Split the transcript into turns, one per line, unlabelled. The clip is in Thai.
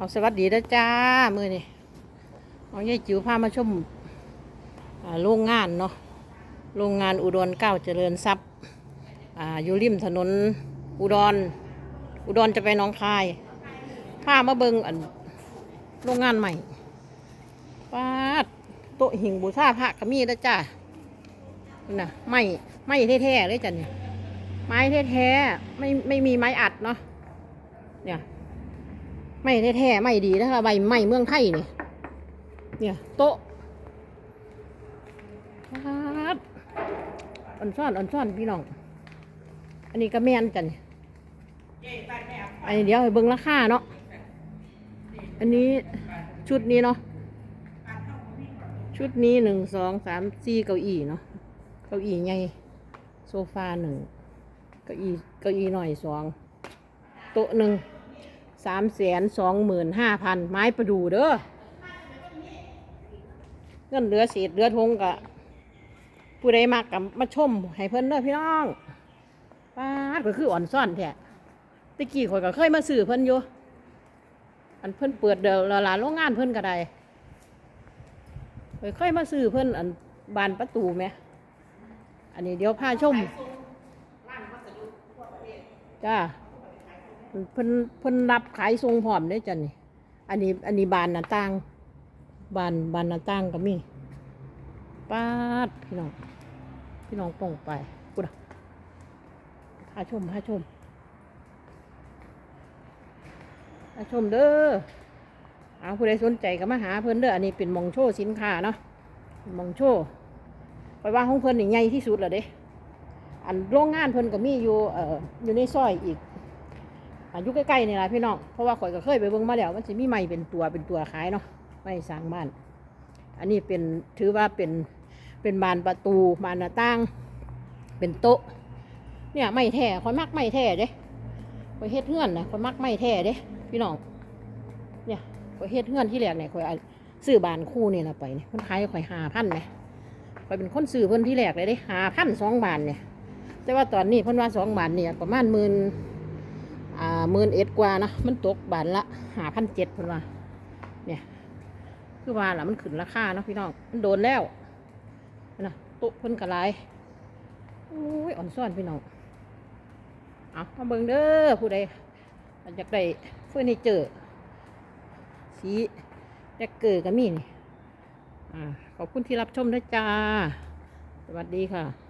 เอาสวัสดีนะจ้ามือนี่เอายายจิ๋วพามาชมโรงงานเนาะโรงงานอุดรเก้าเจริญทรัพย์อยู่ริมถนนอุดร อุดรจะไปน้องคายพามาเบิงอันโรงงานใหม่ป้าดโต๊ะหิงบูชาพระกมีนะจ้านี่ะไม่ไม่แท้ๆเลยจ้ะเนี่ยไม้แท้ๆไม่ไม่มีไม้อัดเนาะเนี่ย ไม่แท้ๆไม่ดีนะคะใบไม้เมืองไทยนี่เนี่ยโต๊ะครับอ่อนซ่อนอ่อนซ่อนพี่น้อง อันนี้ก็แมนจันอันนี้เดี๋ยวเบิ่งราคาเนาะอันนี้ชุดนี้เนาะชุดนี้หนึ่งสองสามสี่เก้าอี้เนาะเก้าอี้ใหญ่โซฟาหนึ่งเก้าอี้เก้าอี้หน่อยสองโต๊ะหนึ่ง สามแสนสองหมื่นห้าพันไม้ประดูเด้อเงินเหลือเศษเหลือทงกะผู้ใดมากกับมาชมให้เพิ่นเด้อพี่น้องป้าดก็คืออ่อนซ่อนแท้ตะกี้ข่อยก็เคยมาซื้อเพิ่นอยู่อันเพิ่นเปิดเดอละลานโรงงานเพิ่นก็ได้ข่อยเคยมาซื้อเพิ่นอันบานประตูไหมอันนี้เดี๋ยวพาชมจ้า เพิ่นเพิ่นรับขายทรงพร้อมได้จ้ะนี่ อันนี้ อันนี้บานหน้าต่าง บานบานหน้าต่างก็มีป้าดพี่น้อง พี่น้องป่องไปกูดะพาชมพาชมพาชมเด้อเอาผู้ใดสนใจก็มาหาเพิ่นเด้อ อันนี้เป็นมองโชว์สินค้าเนาะมองโชว์ไปว่าของเพิ่นนี่ใหญ่ที่สุดแล้วเด้ อันโรงงานเพิ่นก็มีอยู่ เอ่อ อยู่ในซอยอีก อายุใกล้ๆนี่แหละพี่น้อง เพราะว่าข่อยก็เคยไปเบิ่งมาแล้ว มันจะมีไม้เป็นตัวเป็นตัวขายเนาะ ไม้สร้างบ้าน อันนี้เป็นถือว่าเป็นเป็นบานประตูบานหน้าต่าง เป็นโต๊ะ เนี่ยไม้แท้ข่อยมักไม้แท้เด้ข่อยเฮ็ดเฮือนนะข่อยมักไม้แท้เด้ พี่น้อง เนี่ยข่อยเฮ็ดเฮือนที่แรกเนี่ยข่อยซื้อบานคู่นี่ละไปเนี่ยเพิ่นขายข่อยหาพันไหมข่อยเป็นคนซื้อเพิ่นที่แรกเลยเด้หาพันสองบานเนี่ย แต่ว่าตอนนี้เพิ่นว่าสองบานเนี่ยประมาณหมื่น อ่าหมื่นเอ็ดกว่านะมันตกบาทละหาพันเจ็ดพิ่นว่าเนี่ยคือว่าละมันขึ้นราคาเนาะพี่น้องมันโดนแล้วนะโต๊เพิ่นกระไรอุ้ยอ่อนซ่อนพี่น้องเอามาเบิ่งเด้อผู้ใดอยากได้เฟอร์นิเจอร์สีแดกเกอร์ก็มีนี่อ่าขอบคุณที่รับชมด้วยจ้า สวัสดีค่ะ